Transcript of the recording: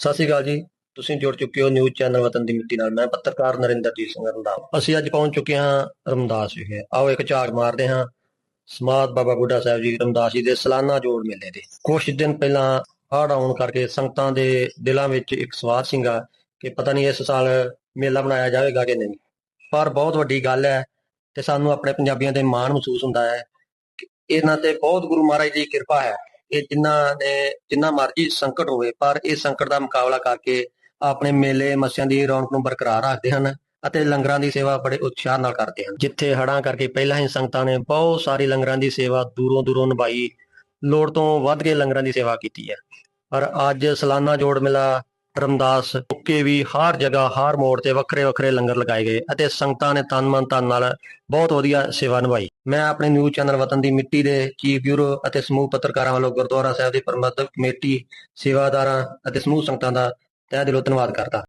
ਸਤਿ ਸ਼੍ਰੀ ਅਕਾਲ ਜੀ। ਤੁਸੀਂ ਜੁੜ ਚੁੱਕੇ ਹੋ ਨਿਊਜ਼ ਚੈਨਲ ਵਤਨ ਦੀ ਮਿੱਟੀ ਨਾਲ। ਮੈਂ ਪੱਤਰਕਾਰ ਨਰਿੰਦਰਜੀਤ ਸਿੰਘ ਰੰਧਾਵਾ। ਅਸੀਂ ਅੱਜ ਪਹੁੰਚ ਚੁੱਕੇ ਹਾਂ ਰਮਦਾਸ ਵਿਖੇ। ਆਓ ਇੱਕ ਝਾੜ ਮਾਰਦੇ ਹਾਂ। ਸਮਾਦ ਬਾਬਾ ਬੁੱਢਾ ਸਾਹਿਬ ਜੀ, ਰਮਦਾਸ ਜੀ ਦੇ ਸਾਲਾਨਾ ਜੋੜ ਮੇਲੇ ਦੇ। ਕੁਝ ਦਿਨ ਪਹਿਲਾਂ ਹੜ੍ਹ ਆਉਣ ਕਰਕੇ ਸੰਗਤਾਂ ਦੇ ਦਿਲਾਂ ਵਿੱਚ ਇੱਕ ਸਵਾਰ ਸੀਗਾ ਕਿ ਪਤਾ ਨਹੀਂ ਇਸ ਸਾਲ ਮੇਲਾ ਬਣਾਇਆ ਜਾਵੇਗਾ ਕਿ ਨਹੀਂ। ਪਰ ਬਹੁਤ ਵੱਡੀ ਗੱਲ ਹੈ ਤੇ ਸਾਨੂੰ ਆਪਣੇ ਪੰਜਾਬੀਆਂ ਤੇ ਮਾਣ ਮਹਿਸੂਸ ਹੁੰਦਾ ਹੈ ਕਿ ਇਹਨਾਂ ਤੇ ਬਹੁਤ ਗੁਰੂ ਮਹਾਰਾਜ ਦੀ ਕਿਰਪਾ ਹੈ। ਇਹ ਜਿਨ੍ਹਾਂ ਨੇ ਜਿੰਨਾ ਮਰਜ਼ੀ ਸੰਕਟ ਹੋਵੇ, ਪਰ ਇਹ ਸੰਕਟ ਦਾ ਮੁਕਾਬਲਾ ਕਰਕੇ ਆਪਣੇ ਮੇਲੇ ਮੱਸਿਆਂ ਦੀ ਰੌਣਕ ਨੂੰ ਬਰਕਰਾਰ ਰੱਖਦੇ ਹਨ ਅਤੇ ਲੰਗਰਾਂ ਦੀ ਸੇਵਾ ਬੜੇ ਉਤਸ਼ਾਹ ਨਾਲ ਕਰਦੇ ਹਨ। ਜਿੱਥੇ ਹੜਾਂ ਕਰਕੇ ਪਹਿਲਾਂ ਹੀ ਸੰਗਤਾਂ ਨੇ ਬਹੁਤ ਸਾਰੀ ਲੰਗਰਾਂ ਦੀ ਸੇਵਾ ਦੂਰੋਂ ਦੂਰੋਂ ਨਿਭਾਈ। ਲੋੜ ਤੋਂ ਵੱਧ ਕੇ ਲੰਗਰਾਂ ਦੀ ਸੇਵਾ ਕੀਤੀ ਹੈ। ਪਰ ਅੱਜ ਸਾਲਾਨਾ ਜੋੜ ਮੇਲਾ ਰਮਦਾਸ ਉੱਕੇ ਵੀ ਹਰ ਜਗ੍ਹਾ, ਹਰ ਮੋੜ ਤੇ ਵੱਖਰੇ ਵੱਖਰੇ ਲੰਗਰ ਲਗਾਏ ਗਏ ਅਤੇ ਸੰਗਤਾਂ ਨੇ ਤਨ ਮਨ ਧਨ ਨਾਲ ਬਹੁਤ ਵਧੀਆ ਸੇਵਾ ਨਿਭਾਈ। ਮੈਂ ਆਪਣੇ ਨਿਊਜ਼ ਚੈਨਲ ਵਤਨ ਦੀ ਮਿੱਟੀ ਦੇ ਚੀਫ ਬਿਊਰੋ ਅਤੇ ਸਮੂਹ ਪੱਤਰਕਾਰਾਂ ਵੱਲੋਂ ਗੁਰਦੁਆਰਾ ਸਾਹਿਬ ਦੀ ਪ੍ਰਬੰਧਕ ਕਮੇਟੀ, ਸੇਵਾਦਾਰਾਂ ਅਤੇ ਸਮੂਹ ਸੰਗਤਾਂ ਦਾ ਤਹਿ ਦਿਲੋਂ ਧੰਨਵਾਦ ਕਰਦਾ।